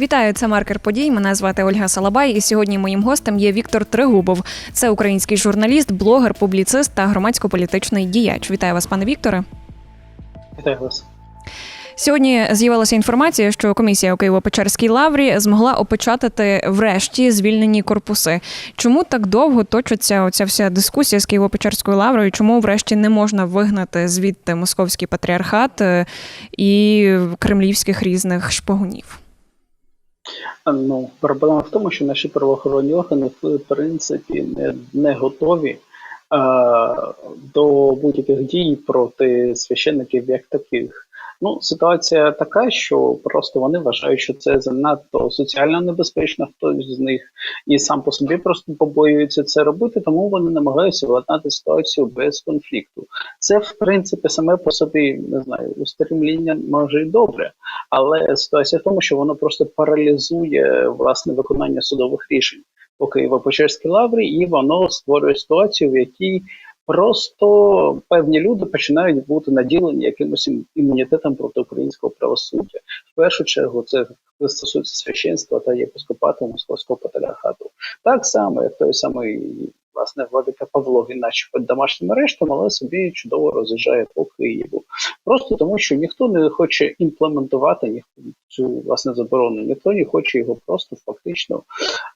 Вітаю, це маркер подій. Мене звати Ольга Салабай, і сьогодні моїм гостем є Віктор Тригубов. Це український журналіст, блогер, публіцист та громадсько-політичний діяч. Вітаю вас, пане Вікторе. Вітаю вас. Сьогодні з'явилася інформація, що комісія у Києво-Печерській лаврі змогла опечатати врешті звільнені корпуси. Чому так довго точиться оця вся дискусія з Києво-Печерською лаврою? Чому врешті не можна вигнати звідти московський патріархат е, і кремлівських різних шпигунів? Ну, проблема в тому, що наші правоохоронні органи в принципі не, не готові е, до будь-яких дій проти священників як таких. Ну, ситуація така, що просто вони вважають, що це занадто соціально небезпечно, хтось з них і сам по собі просто побоюється це робити, тому вони намагаються владнати ситуацію без конфлікту. Це, в принципі, саме по собі не знаю, устремління може і добре, але ситуація в тому, що воно просто паралізує власне виконання судових рішень по Києво-Печерській лаврі, і воно створює ситуацію, в якій Просто певні люди починають бути наділені якимось ім- імунітетом проти українського правосуддя. В першу чергу це стосується священства та єпископату московського патріархату. Так само, як той самий власне владика Павло, він наче під домашнім арештом, але собі чудово роз'їжджає по Києву. Просто тому, що ніхто не хоче імплементувати цю власне заборону, ніхто не хоче його просто фактично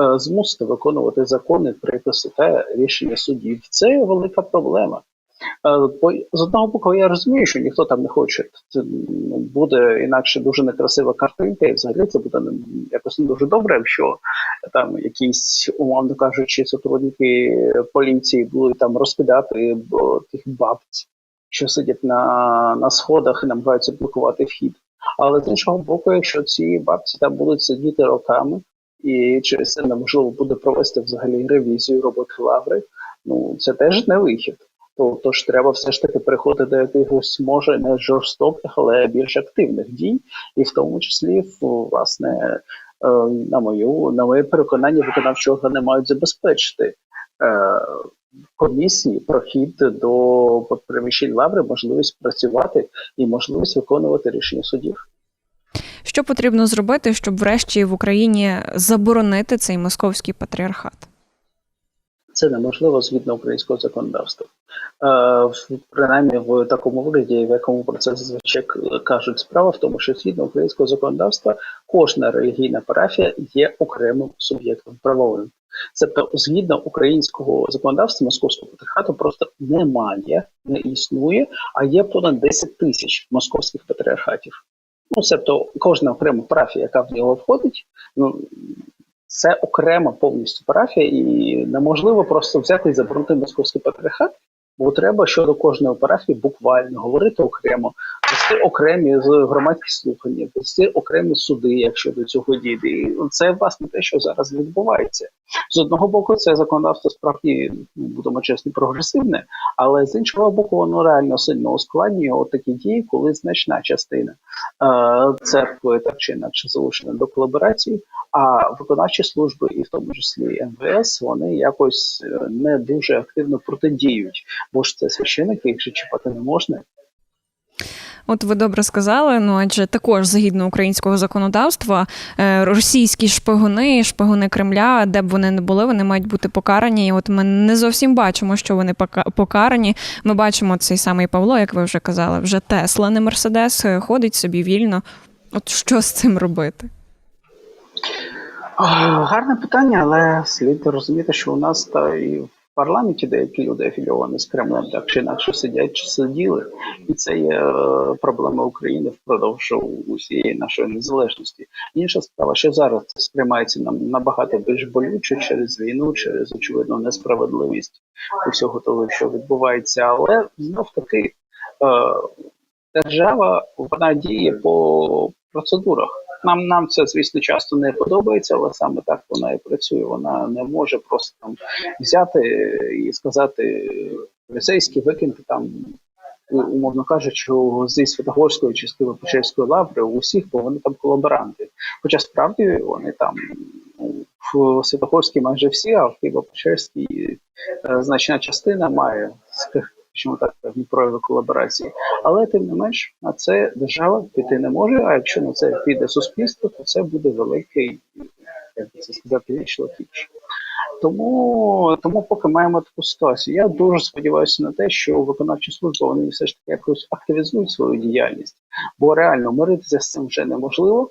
е, змусити виконувати закони, приписи та рішення судів. Це велика проблема. Е, по- З одного боку, я розумію, що ніхто там не хоче. Це ну, буде інакше дуже некрасива картинка, і взагалі це буде якось не дуже добре, якщо там якісь, умовно кажучи, сотрудники поліції будуть там розкидати тих бабць, що сидять на, на сходах і намагаються блокувати вхід. Але з іншого боку, якщо ці бабці там будуть сидіти роками, і через це неможливо буде провести взагалі ревізію роботи лаври, ну це теж не вихід. То, тож треба все ж таки переходити до якихось може не жорстоких, але більш активних дій, і в тому числі власне е, на мою на моє переконання, виконавчі органи мають забезпечити е, комісії прохід до приміщень лаври, можливість працювати і можливість виконувати рішення судів. Що потрібно зробити, щоб врешті в Україні заборонити цей московський патріархат? Це неможливо згідно українського законодавства. Е, принаймні в такому вигляді, в якому про це зазвичай кажуть, справа в тому, що згідно українського законодавства кожна релігійна парафія є окремим суб'єктом правовим. Тобто, згідно українського законодавства, московського патріархату просто немає, не існує, а є понад 10 тисяч московських патріархатів. Ну, тобто, кожна окрема парафія, яка в нього входить, ну це окрема повністю парафія, і неможливо просто взяти і заборонити московський патріархат, бо треба щодо кожної парафії буквально говорити окремо, вести окремі громадські слухання, вести окремі суди, якщо до цього дійде. І це власне те, що зараз відбувається. З одного боку, це законодавство справді будемо чесні, прогресивне, але з іншого боку, воно реально сильно ускладнює такі дії, коли значна частина е, церкви так чи інакше залучена до колаборації, а виконавчі служби, і в тому числі МВС, вони якось е, не дуже активно протидіють, бо ж це священики, їх же чіпати не можна. От ви добре сказали. Ну адже також згідно українського законодавства, е, російські шпигуни, шпигуни Кремля, де б вони не були, вони мають бути покарані. І от ми не зовсім бачимо, що вони покарані. Ми бачимо цей самий Павло, як ви вже казали, вже Тесла, не Мерседес, е, ходить собі вільно. От що з цим робити? Гарне питання, але слід розуміти, що у нас та і парламенті деякі люди афілійовані з Кремлем, так чи інакше сидять чи сиділи, і це є е, проблема України впродовж усієї нашої незалежності. Інша справа, що зараз це сприймається нам набагато більш болюче через війну, через очевидну несправедливість усього того, що відбувається, але знов таки е, держава вона діє по процедурах. Нам нам це, звісно, часто не подобається, але саме так вона і працює. Вона не може просто там взяти і сказати поліцейські викинути там, умовно кажучи, зі Святогорської чи з лаври усіх, бо вони там колаборанти. Хоча справді вони там в Святогорській майже всі, а в Києво-Печерській е, значна частина має, скажімо, так, прояви колаборації. Але тим не менш, на це держава піти не може. А якщо на це піде суспільство, то це буде великий, як це сказати, шлакіч. Тому, тому поки маємо таку ситуацію. Я дуже сподіваюся на те, що виконавчі служби вони все ж таки якось активізують свою діяльність, бо реально миритися з цим вже неможливо.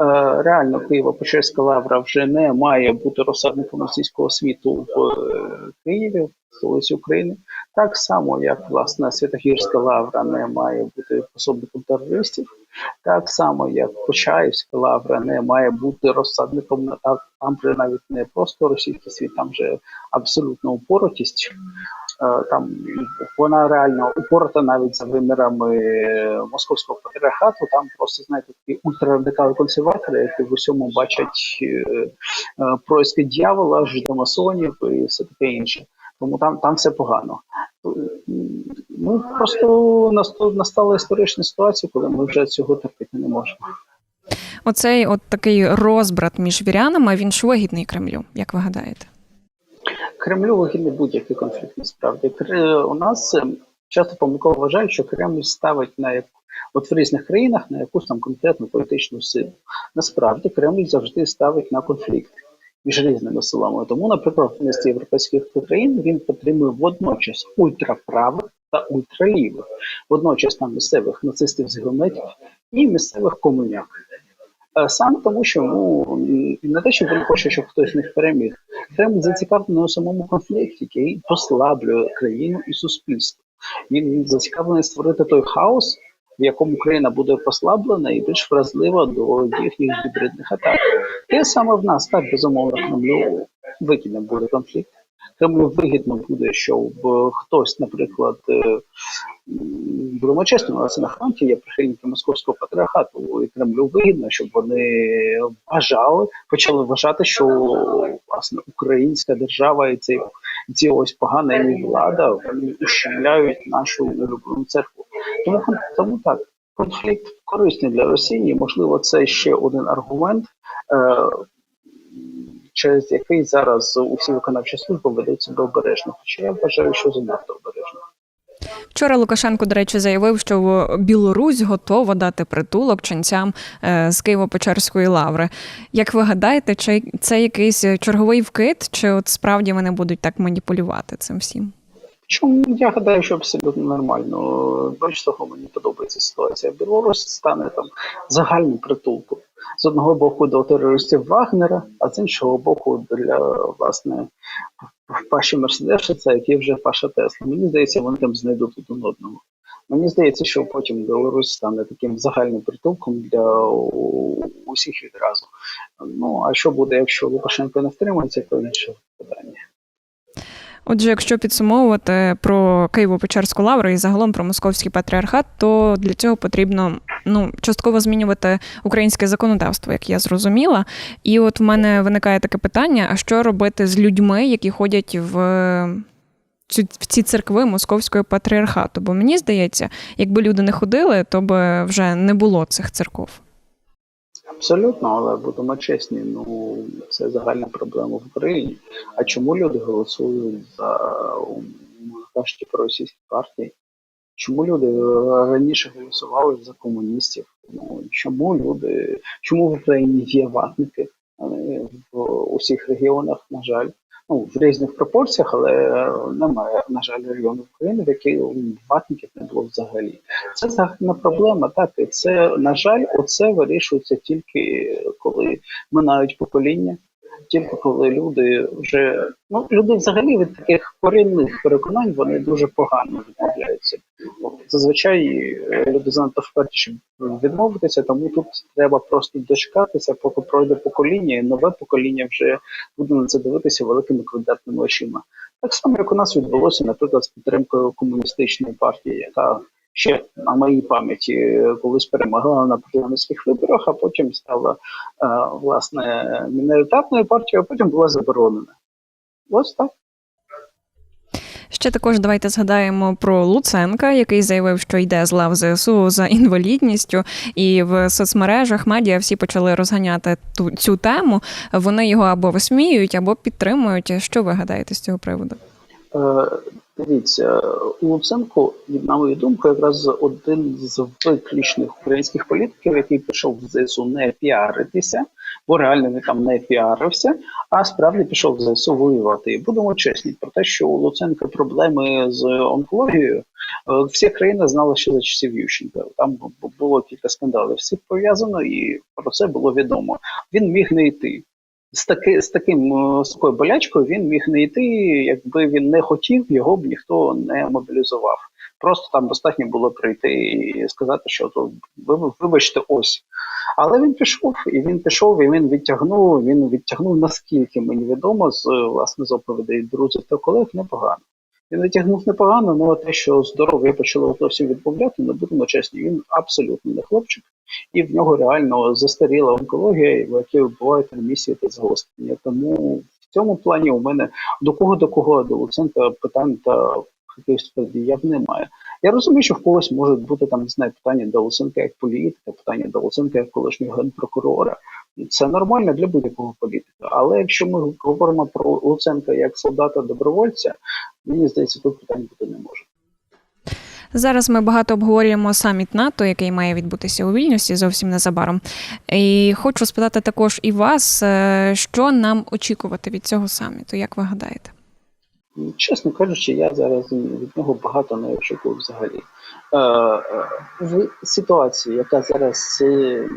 Е, Реально, Києво-Печерська лавра вже не має бути розсадником російського світу в е, Києві, столиці України. Так само, як власне Святогірська лавра не має бути пособником терористів, так само, як Почаївська лавра не має бути розсадником там, вже навіть не просто російський світ, там вже абсолютно упоротість. Е, Там вона реально упорота навіть за вимірами е, московського патріархату. Там просто знаєте такі ультрарадикали консерватори, які в усьому бачать е, происки дьявола, жидомасонів і все таке інше. Тому там, там все погано. Ну просто настала історична ситуація, коли ми вже цього терпіти не можемо. Оцей от такий розбрат між вірянами, він ж вигідний Кремлю, як ви гадаєте? Кремлю вигідний будь-який конфлікт. Насправді у нас е, часто помилково вважають, що Кремль ставить на як от в різних країнах на якусь там конкретну політичну силу. Насправді Кремль завжди ставить на конфлікт між різними силами. Тому, наприклад, в низці європейських країн він підтримує водночас ультраправих та ультралівих, водночас там місцевих нацистів зеленетів і місцевих комуняк. Е, Саме тому, що ну не те, що він хоче, щоб хтось з них переміг. Кремль зацікавлений у самому конфлікті, який послаблює країну і суспільство. Він зацікавлений створити той хаос, в якому країна буде послаблена і більш вразлива до їхніх гібридних атак. Те саме в нас так безумовно Кремлю вигідним буде конфлікт. Кремлю вигідно буде, щоб хтось, наприклад, будемо чесними, але це на фронті є прихильники московського патріархату, і Кремлю вигідно, щоб вони вважали, почали вважати, що власне українська держава і ці, ці ось погана її влада вони ущемляють нашу улюблену церкву. Тому тому так. Конфлікт корисний для Росії. Можливо, це ще один аргумент, е, через який зараз усі виконавчі служби ведуться до обережно. Хоча я вважаю, що занадто обережно. Вчора Лукашенко, до речі, заявив, що Білорусь готова дати притулок ченцям е, з Києво-Печерської лаври. Як ви гадаєте, чи це якийсь черговий вкид, чи от справді вони будуть так маніпулювати цим всім? Чому я гадаю, що абсолютно нормально. Більш того, мені подобається ситуація. Білорусь стане там загальним притулком. З одного боку до терористів Вагнера, а з іншого боку для власне Паші Мерседеса, які вже Паша Тесла. Мені здається, вони там знайдуть один одного. Мені здається, що потім Білорусь стане таким загальним притулком для усіх відразу. Ну а що буде, якщо Лукашенко не втримається, то інше питання. Отже, якщо підсумовувати про Києво-Печерську лавру і загалом про московський патріархат, то для цього потрібно ну частково змінювати українське законодавство, як я зрозуміла. І от в мене виникає таке питання: а що робити з людьми, які ходять в цю- в ці церкви московського патріархату? Бо мені здається, якби люди не ходили, то би вже не було цих церков. Абсолютно, але будемо чесні, ну це загальна проблема в Україні. А чому люди голосують за умовно про російські партії? Чому люди е, раніше голосували за комуністів? Ну чому люди, чому в Україні є ватники? В усіх регіонах, на жаль, ну в різних пропорціях, але немає, на жаль, регіонів України, в яких ватників не було взагалі. Це загальна проблема, так і це на жаль, оце вирішується тільки коли минають покоління, тільки коли люди вже ну люди взагалі від таких корінних переконань вони дуже погано відмовляються. Зазвичай е, люди занадто вперті, щоб відмовитися, тому тут треба просто дочекатися, поки пройде покоління, і нове покоління вже буде на це дивитися великими квадратними очима. Так само, як у нас відбулося, наприклад, з підтримкою комуністичної партії, яка ще на моїй пам'яті е, колись перемогла на парламентських виборах, а потім стала е, власне міноритарною партією, а потім була заборонена. Ось так. Ще також давайте згадаємо про Луценка, який заявив, що йде з лав ЗСУ за інвалідністю, і в соцмережах медіа всі почали розганяти ту цю тему. Вони його або висміюють, або підтримують. Що ви гадаєте з цього приводу? Е, Дивіться, Луценко, на мою думку, якраз один з виключних українських політиків, який пішов в ЗСУ не піаритися, бо реально він там не піарився, а справді пішов в ЗСУ воювати. І будемо чесні про те, що у Луценка проблеми з онкологією. е, Всі країни знали ще за часів Ющенка. Там було кілька скандалів всіх пов'язано, і про це було відомо. Він міг не йти з таки з таким з такою болячкою він міг не йти, якби він не хотів, його б ніхто не мобілізував. Просто там достатньо було прийти і сказати, що то ви вибачте, ось. Але він пішов, і він пішов, і він відтягнув. Він відтягнув наскільки мені відомо з власне з оповідей друзів та колег непогано. Він відтягнув непогано, ну те, що здоров'я почало зовсім відмовляти, не будемо чесні. Він абсолютно не хлопчик, і в нього реально застаріла онкологія, в якій бувають ремісії та загострення. Тому в цьому плані у мене до кого до кого до Луценка питань та якихось подіяв немає. Я розумію, що в когось можуть бути там не знаю, питання до Луценка як політика, питання до Луценка як колишнього генпрокурора. Це нормально для будь-якого політика. Але якщо ми говоримо про Луценка як солдата-добровольця, мені здається, тут питань бути не може. Зараз ми багато обговорюємо саміт НАТО, який має відбутися у Вільнюсі зовсім незабаром. І хочу спитати також і вас, е, що нам очікувати від цього саміту, як ви гадаєте? Чесно кажучи, я зараз від нього багато не очікую взагалі. Е, е, в ситуації, яка зараз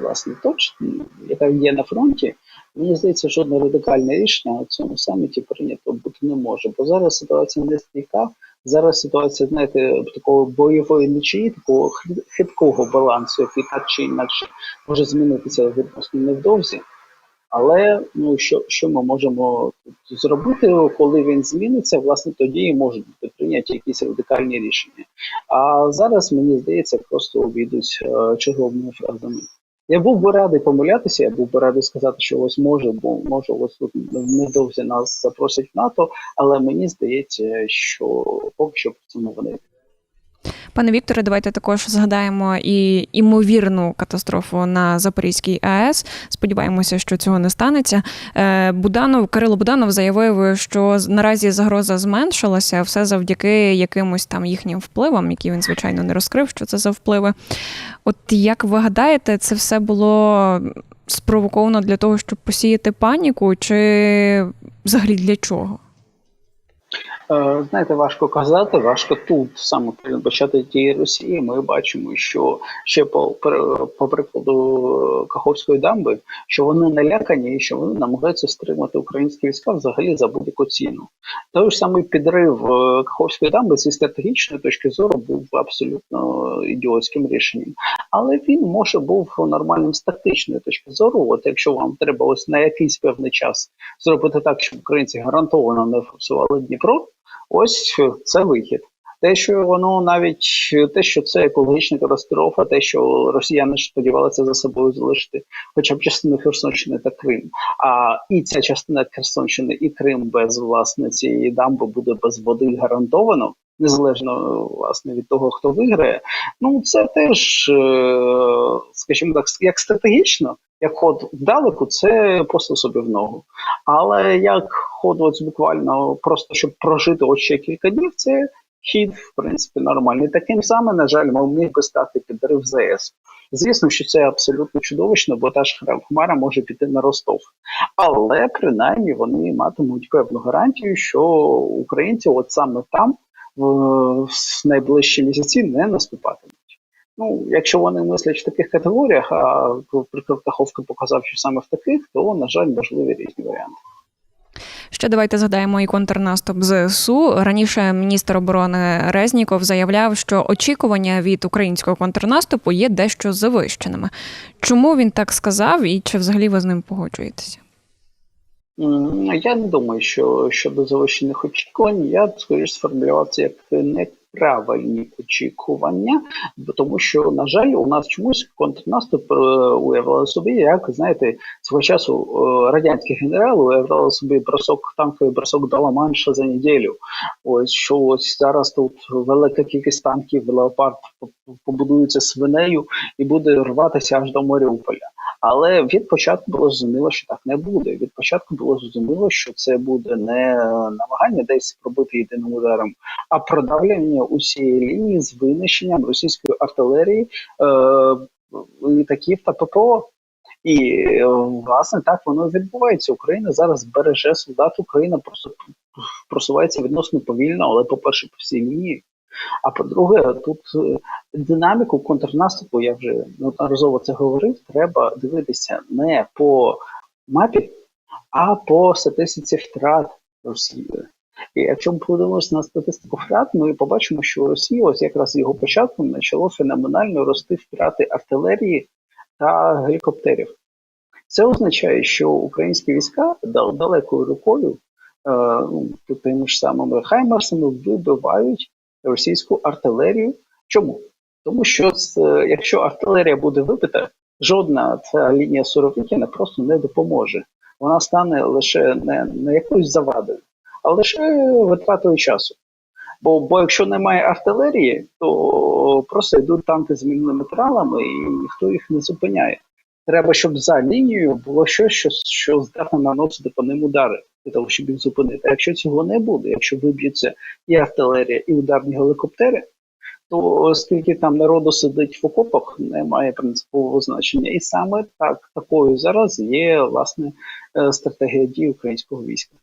власне точно, яка є на фронті, мені здається, жодне радикальне рішення у цьому саміті прийнято бути не може. Бо зараз ситуація не стійка. Зараз ситуація, знаєте, такого бойової нічиї, такого хиткого балансу, який так чи інакше може змінитися відносно невдовзі. Але ну що, що ми можемо тут зробити, коли він зміниться, власне, тоді і можуть бути прийняті якісь радикальні рішення. А зараз мені здається, просто обійдуть е, черговими фразами. Я був би радий помилятися, я був би радий сказати, що ось може, бо може, ось тут невдовзі нас запросять в НАТО, але мені здається, що поки що про це не йде. Пане Вікторе, давайте також згадаємо і імовірну катастрофу на Запорізькій АЕС. Сподіваємося, що цього не станеться. Е, Буданов Кирило Буданов заявив, що наразі загроза зменшилася все завдяки якимось там їхнім впливам, які він звичайно не розкрив, що це за впливи. От як ви гадаєте, це все було спровоковано для того, щоб посіяти паніку, чи взагалі для чого? Е, Знаєте, важко казати, важко тут саме передбачати дії Росії. Ми бачимо, що ще по, по прикладу Каховської дамби, що вони налякані і що вони намагаються стримати українські війська взагалі за будь-яку ціну. Той ж самий підрив е, Каховської дамби зі стратегічної точки зору був абсолютно ідіотським рішенням. Але він може був нормальним з тактичної точки зору. От якщо вам треба ось на якийсь певний час зробити так, щоб українці гарантовано не форсували Дніпро. Ось це вихід. Те, що воно навіть те, що це екологічна катастрофа, те, що росіяни сподівалися за собою залишити хоча б частину Херсонщини та Крим. А і ця частина Херсонщини і Крим без власне цієї дамби буде без води гарантовано, незалежно власне від того, хто виграє. Ну це теж, е, скажімо так, як стратегічно, як ход вдалеку, це просто собі в ногу. Але як ход ось буквально просто щоб прожити от ще кілька днів, це хід, в принципі, нормальний. Таким самим, на жаль, міг би стати підрив ЗС. Звісно, що це абсолютно чудовищно, бо та ж хмара може піти на Ростов. Але принаймні вони матимуть певну гарантію, що українці от саме там в, найближчі місяці не наступатимуть. Ну, якщо вони мислять в таких категоріях, а приклад Каховка показав, що саме в таких, то, на жаль, можливі різні варіанти. Ще давайте згадаємо і контрнаступ ЗСУ. Раніше міністр оборони Резніков заявляв, що очікування від українського контрнаступу є дещо завищеними. Чому він так сказав, і чи взагалі ви з ним погоджуєтеся? Я не думаю, що щодо завищених очікувань, я б скоріш сформулював це як неправильні очікування, тому що, на жаль, у нас чомусь контрнаступ е, уявляли собі, як знаєте, свого часу е, радянські генерали уявляли собі бросок танковий бросок до Ла-Манша за неділю. Ось що ось зараз тут велика кількість танків, леопард побудується свинею і буде рватися аж до Маріуполя. Але від початку було зрозуміло, що так не буде. Від початку було зрозуміло, що це буде не намагання десь пробити єдиним ударом, а продавлення усієї лінії з винищенням російської артилерії, е, літаків та ППО. І власне так воно відбувається. Україна зараз береже солдат. Україна просто просувається відносно повільно, але по-перше, по всій лінії. А по-друге, тут динаміку контрнаступу, я вже неодноразово це говорив, треба дивитися не по мапі, а по статистиці втрат Росії. І якщо ми подивимося на статистику втрат, ми побачимо, що Росія, ось якраз з його початку, почало феноменально рости втрати артилерії та гелікоптерів. Це означає, що українські війська далекою рукою, е, ну, тими ж самими хаймарсами вибивають російську артилерію. Чому? Тому що якщо артилерія буде вибита, жодна ця лінія Суровікіна просто не допоможе. Вона стане лише не, не якоюсь завадою, а лише витратою часу. Бо, бо якщо немає артилерії, то просто йдуть танки з матеріалами і ніхто їх не зупиняє. Треба, щоб за лінією було щось, що, що здатне наносити по ним удари, для того, щоб їх зупинити. А якщо цього не буде, якщо виб'ються і артилерія, і ударні гелікоптери, то скільки там народу сидить в окопах, не має принципового значення. І саме так такою зараз є власне е, стратегія дій українського війська.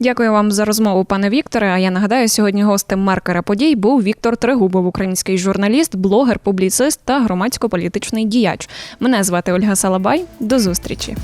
Дякую вам за розмову, пане Вікторе. А я нагадаю, сьогодні гостем маркера подій був Віктор Трегубов, український журналіст, блогер, публіцист та громадсько-політичний діяч. Мене звати Ольга Салабай. До зустрічі.